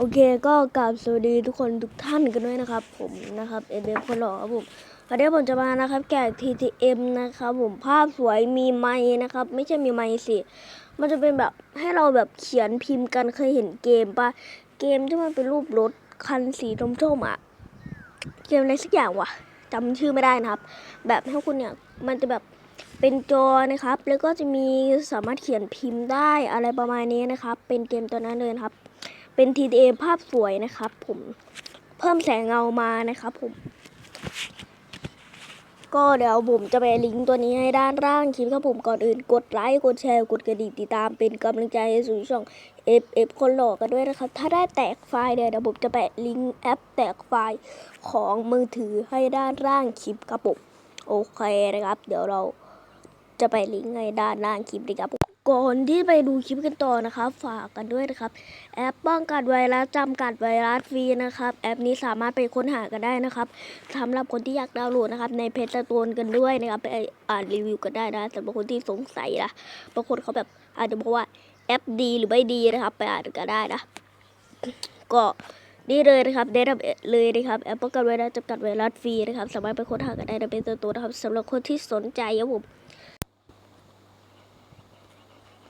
โอเคก็กราบสวัสดีทุกคนทุกท่านกันด้วยนะครับ ผมนะครับเอเดฟคนหล่อครับผมวันนี้ผมจะมานะครับ แกะ TTM นะครับผมภาพสวยมีไม้นะครับ ไม่ใช่มีไม้สิ มันจะเป็นแบบให้เราแบบเขียนพิมพ์กันเคยเห็นเกมปะเกมที่มันเป็นรูปรถคันสีส้มๆอะเกมอะไรสักอย่างวะจำชื่อไม่ได้นะครับ แบบให้คุณเนี่ยมันจะแบบเป็นจอนะครับ แล้วก็จะมีสามารถเขียนพิมพ์ได้อะไรประมาณนี้นะครับ เป็นเกมตัวนั้นเลยนครับ เป็น TDA ภาพสวยนะครับ ผมเพิ่มแสงเงามานะครับผม ก็เดี๋ยวผมจะไปลิงก์ตัวนี้ให้ด้านล่างคลิปครับผมก่อนอื่นกดไลค์กดแชร์กดกระดิ่งติดตามเป็นกำลังใจให้สู่ช่อง F F คนหล่อกันด้วยนะครับ ถ้าได้แตกไฟล์เนี่ยเดี๋ยวผมจะแปะลิงก์แอปแตกไฟล์ของมือถือให้ด้านล่างคลิปครับผมโอเคนะครับ เดี๋ยวเราจะไปลิงก์ให้ด้านล่างคลิปนะครับ ก่อนที่ไปดูคลิปกันต่อนะครับ ฝากกันด้วยนะครับ แอปป้องกันไวรัสจำกัดไวรัสฟรีนะครับ แอปนี้สามารถไปค้นหากันได้นะครับสำหรับคนที่อยากดาวน์โหลดนะครับ ในเพจตะโตนกันด้วยนะครับไปอ่านรีวิวกันได้นะสำหรับคนที่สงสัยนะบางคนเขาแบบอาจจะบอกว่าแอปดีหรือไม่ดีนะครับ ไปอ่านกันได้นะก็นี่เลยนะครับได้รับเลยนะครับแอปป้องกันไวรัสจำกัดไวรัสฟรีนะครับ สามารถไปค้นหากันได้ในเพจตะโตนนะครับสำหรับคนที่สนใจครับผม